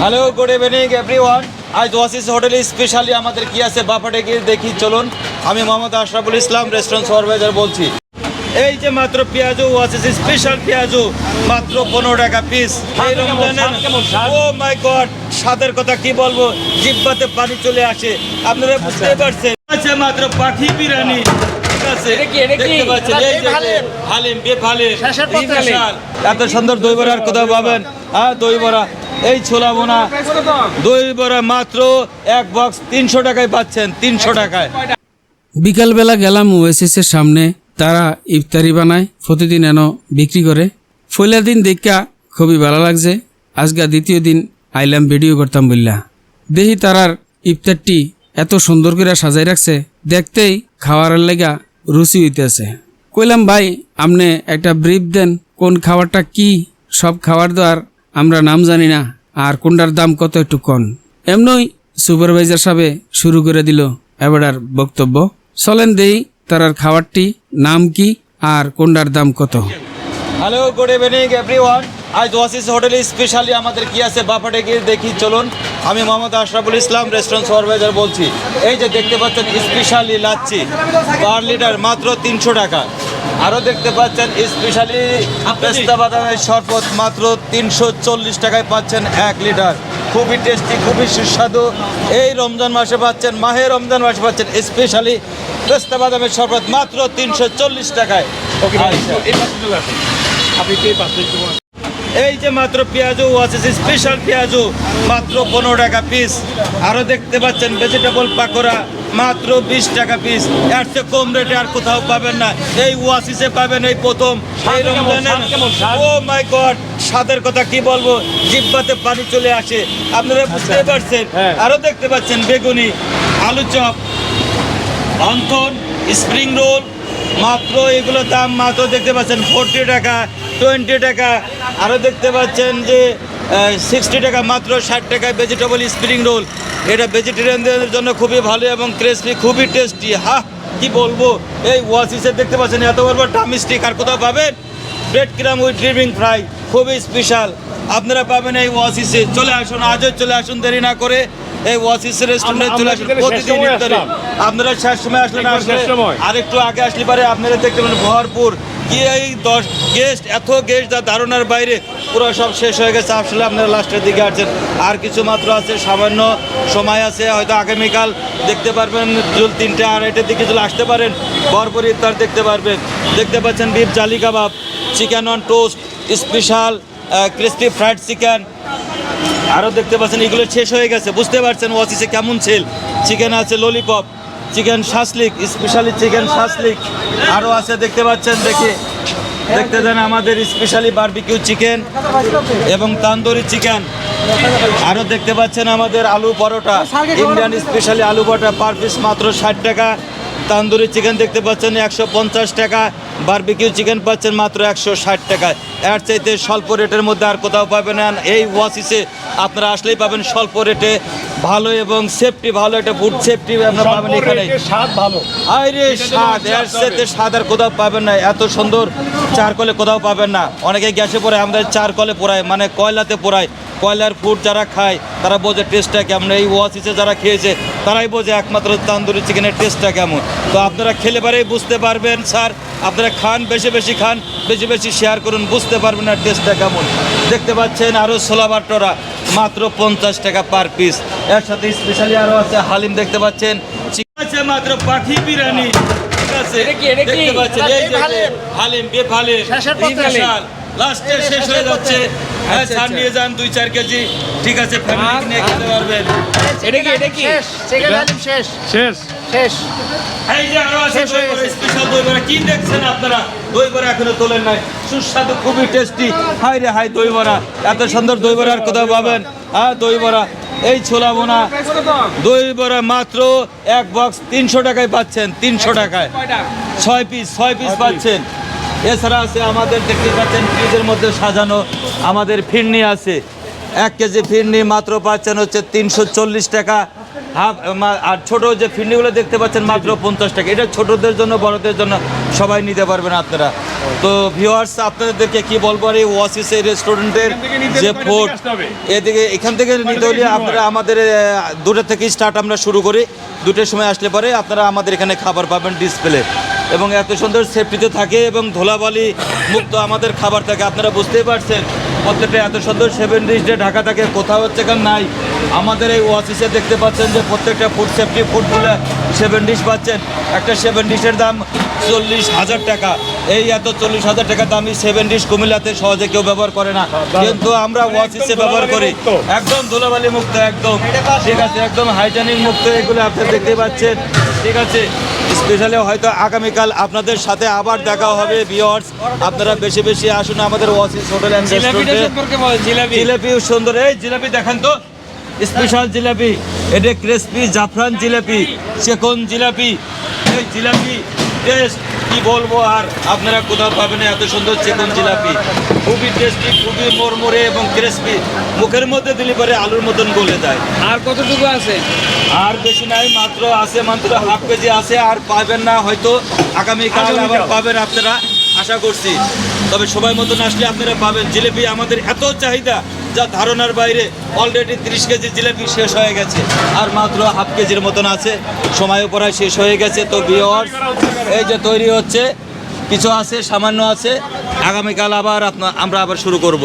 Hello good evening everyone আজ ওয়াসিস হোটেলে specially আমাদের কি আছে বাফাটে গিয়ে দেখি চলুন। আমি মোহাম্মদ আশরাফুল ইসলাম রেস্টুরেন্ট সুপারভাইজার বলছি। এই যে মাত্র পেঁয়াজু ওয়াসিস স্পেশাল পেঁয়াজু মাত্র পনেরো টাকা পিস এই রমজানের ও মাই গড স্বাদের কথা কি বলব? জিব্বাতে পানি চলে আসে। আপনারা বুঝতে পারছেন। আছে মাত্র পাখি বিরিয়ানি। এত সুন্দর দই বড়া আর কোথাও পাবেন হ্যাঁ দই বড়া। এই ছোলা বোনা দই বড়া মাত্র এক বক্স তিনশো টাকায় পাচ্ছেন, তিনশো টাকায়। বিকালবেলা গেলাম ওয়েসিসের সামনে, তারা ইফতারি বানায়, প্রতিদিন এন বিক্রি করে। ফইলা দিন দেখা খুবই ভালো লাগছে। আজকে দ্বিতীয় দিন আইলাম ভিডিও করতাম বললা দেখি তারার ইফতারটি এত সুন্দর করে সাজাই রাখছে, দেখতেই খাওয়ার লেগা রুচি হইতেছে। কইলাম, ভাই, আপনি একটা ব্রিফ দেন, কোন খাবারটা কি? সব খাবার দাবার আমরা নাম জানি না, আর কোনটার দাম কত একটু কন। এমনই সুপারভাইজার সাহেব শুরু করে দিল এবারার বক্তব্য। চলেন দেই তারার খাবারটি, নাম কি আর কোনটার দাম কত। হ্যালো গুড ইভিনিং এভরিওয়ান আজ ওয়াসিস হোটেলে স্পেশালি আমাদের কি আছে বাফাটে গিয়ে দেখি, চলুন। আমি মোহাম্মদ আশরাফুল ইসলাম রেস্টুরেন্ট সুপারভাইজার বলছি। এই যে দেখতে পাচ্ছেন স্পেশালি লাচ্ছি। পার লিটার মাত্র তিনশো টাকা। আরও দেখতে পাচ্ছেন স্পেশালি পেস্তা বাদামের শরবত মাত্র তিনশো চল্লিশ টাকায় পাচ্ছেন এক লিটার। খুবই টেস্টি খুবই সুস্বাদু। এই রমজান মাসে পাচ্ছেন মাহে রমজান মাসে পাচ্ছেন স্পেশালি পেস্তা বাদামের শরবত মাত্র তিনশো চল্লিশ টাকায়। আচ্ছা। এই যে মাত্র পেঁয়াজু আছে স্পেশাল পেঁয়াজু মাত্র পনেরো টাকা পিস আরও দেখতে পাচ্ছেন ভেজিটেবল পাকোড়া। মাত্র বিশ টাকা পিস এর চেয়ে কম রেটে আর কোথাও পাবেন না। এই ওয়াসিসে পাবেন এই প্রথম। এই রমজানের ও মাই গড স্বাদের কথা কি বলব? জিব্বাতে পানি চলে আসে। আপনারা বুঝতে পারছেন? আরও দেখতে পাচ্ছেন বেগুনি আলু চপ অন্তন স্প্রিং রোল মাত্র এগুলোর দাম মাত্র দেখতে পাচ্ছেন ফোরটি টাকা টোয়েন্টি টাকা। আরও দেখতে পাচ্ছেন যে সিক্সটি টাকা মাত্র ষাট টাকা ভেজিটেবল স্প্রিং রোল এটা ভেজিটেরিয়ানদের জন্য খুবই ভালো এবং ক্রিসপি খুবই টেস্টি হা কি বলব? এই ওয়াসিসে দেখতে পাচ্ছেন এত বড় টামি স্টিক আর কোথাও পাবেন? Bread crumb with dreaming fry খুবই স্পেশাল আপনারা পাবেন এই ওয়াসিসে চলে আসুন আজও চলে আসুন দেরি না করে এই ওয়াসিস রেস্টুরেন্টে চলে আসুন। প্রতিদিন। আপনারা শেষ সময় আসলে শেষ সময়। আর একটু আগে আসলে পারে আপনারা দেখতে পাবেন ভরপুর কি এই দশ গেস্ট এত গেস্ট যা ধারণার বাইরে, পুরো সব শেষ হয়ে গেছে। আসলে আপনারা লাস্টের দিকে আসছেন। আর কিছু মাত্র আছে, সামান্য সময় আছে। হয়তো আগামীকাল দেখতে পারবেন, জুল তিনটে আড়াইটের দিকে যদি আসতে পারেন। ভরপুর ইফতার দেখতে পারবেন। দেখতে পাচ্ছেন beef jali kabab, chicken on toast, special crispy fried chicken আরও দেখতে পাচ্ছেন, এগুলো শেষ হয়ে গেছে। বুঝতে পারছেন ওয়াসিসে কেমন ছেল। চিকেন আছে lollipop chicken shashlik specially chicken shashlik আরও আছে দেখতে পাচ্ছেন দেখে। দেখতে দেন আমাদের স্পেশালি বারবিকিউ চিকেন এবং তান্দুরি চিকেন আরও দেখতে পাচ্ছেন আমাদের আলু পরোটা ইন্ডিয়ান স্পেশালি আলু পরোটা পার পিস মাত্র ষাট টাকা। তান্দুরি চিকেন দেখতে পাচ্ছেন একশো পঞ্চাশ টাকা বারবিকিউ চিকেন পাচ্ছেন মাত্র একশো ষাট টাকা। এর চাইতে স্বল্প রেটের মধ্যে আর কোথাও পাবেন না। এই ওয়াসিসে আপনারা আসলেই পাবেন স্বল্প রেটে ভালো এবং সেফটি ভালো একটা ফুড সেফটি আপনারা পাবেন এখানে। স্বাদ ভালো। আরে স্বাদ এর চাইতে স্বাদ আর কোথাও পাবেন না। এত সুন্দর চারকলে কোথাও পাবেন না। অনেকে গ্যাসে পোড়ায় আমাদের চারকলে পোড়ায় মানে কয়লাতে পোড়ায়। কয়লার ফুড যারা খায়, তারা বোঝে টেস্টটা কেমন। এই ওয়াসিসে যারা খেয়েছে, তারাই বোঝে একমাত্র তান্দুরি চিকেনের টেস্টটা কেমন। তো আপনারা খেলে পারেই বুঝতে পারবেন, স্যার। আপনারা খান, বেশি বেশি খান, বেশি বেশি শেয়ার করুন, বুঝতে পারবেন না টেস্টটা কেমন। দেখতে পাচ্ছেন আরও ছোলা বাটোরা, মাত্র পঞ্চাশ টাকা পার পিস এর সাথে স্পেশালি আরও আছে হালিম, দেখতে পাচ্ছেন। আছে মাত্র পাখি বিরিয়ানি। ঠিক আছে এটা কি, এটা কি? দেখতে পাচ্ছেন এই যে হালিম। হালিম বেফ হালিম শেষের পথে হালিম। স্পেশাল লাস্টে শেষ হয়ে যাচ্ছে। হ্যাঁ ছাড়। নিয়ে যান দুই চার কেজি। ঠিক আছে ফ্যামিলি নিয়ে খেতে পারবেন। এটা কি এটা কি? শেষ শেষ। শেষ। শেষ। এই যে আরও আছে দই বড়া স্পেশাল দই বড়া। কি দেখছেন আপনারা? দই বড়া এখনও তোলেন নাই। সুস্বাদু খুবই টেস্টি হাই রে হাই দই বড়া। এত সুন্দর দই বড়া আর কোথাও পাবেন হ্যাঁ দই বড়া। এই ছোলা বোনা দই বড়া মাত্র এক বক্স তিনশো টাকায় পাচ্ছেন তিনশো টাকায়। ছয় পিস ছয় পিস পাচ্ছেন। এছাড়া আছে আমাদের দেখতে পাচ্ছেন ফ্রিজের মধ্যে সাজানো আমাদের ফিরনি আছে। এক কেজি ফিরনি মাত্র পাচ্ছেন হচ্ছে তিনশো চল্লিশ টাকা। হাফ আর ছোট যে ফিরনিগুলো দেখতে পাচ্ছেন মাত্র পঞ্চাশ টাকা। এটা ছোটদের জন্য বড়দের জন্য সবাই নিতে পারবেন আপনারা। তো ভিউয়ার্স আপনাদেরকে কি বলব আর এই ওয়াসিস এই রেস্টুরেন্টের যে ফুড? এদিকে এখান থেকে নিতে হলে আপনারা আমাদের দুটো থেকে স্টার্ট আমরা শুরু করি। দুটোর সময় আসলে পরে আপনারা আমাদের এখানে খাবার পাবেন ডিসপ্লে এবং এত সুন্দর সেফটিতে থাকে এবং ধোলাবালি মুক্ত আমাদের খাবার থাকে। আপনারা বুঝতেই পারছেন প্রত্যেকটা এত সুন্দর সেভেন ডিশ ডে ঢাকা থাকে কোথাও হচ্ছে কেন নাই। আমাদের এই ওয়াসিসে দেখতে পাচ্ছেন যে প্রত্যেকটা ফুড সেফটি ফুডগুলো সেভেন ডিশ পাচ্ছেন। একটা সেভেন ডিশের দাম চল্লিশ হাজার টাকা। এই এত চল্লিশ হাজার টাকা দামি সেভেন ডিশ কুমিল্লাতে সহজে কেউ ব্যবহার করে না। কিন্তু আমরা ওয়াসিসে ব্যবহার করি। একদম ধুলাবালি মুক্ত একদম। ঠিক আছে একদম হাইজেনিক মুক্ত এগুলো আপনারা দেখতে পাচ্ছেন। ঠিক আছে স্পেশালি হয়তো আগামীকাল আপনাদের সাথে আবার দেখা হবে বিয়ার্স আপনারা বেশি বেশি আসুন আমাদের ওয়াসিস হোটেল অ্যান্ড রেস্টুরেন্টে জিলাপি সুন্দর। এই জিলাপি দেখেন তো স্পেশাল জিলাপি এটা ক্রিসপি জাফরান জিলাপি চেকন জিলাপি। এই জিলাপি টেস্ট কি বলব আর আপনারা কোথাও পাবেন এত সুন্দর চেকন জিলাপি। খুবই টেস্টি খুবই মরমরে এবং ক্রিসপি মুখের মধ্যে দিলে পরে আলুর মতন গলে যায়। আর কতটুকু আছে? আর বেশি নাই মাত্র আছে মাত্র হাফ কেজি আছে আর পাবেন না হয়তো আগামীকাল। আবার পাবেন আপনারা আশা করছি। তবে সময় মতন আসলে আপনারা পাবেন জিলেপি। আমাদের এত চাহিদা যা ধারণার বাইরে অলরেডি তিরিশ কেজি জিলেপি শেষ হয়ে গেছে। আর মাত্র হাফ কেজির মতন আছে। সময় প্রায় শেষ হয়ে গেছে। তো বিয়র্স এই যে তৈরি হচ্ছে, কিছু আছে, সামান্য আছে। আগামীকাল আবার আপনার আমরা আবার শুরু করব।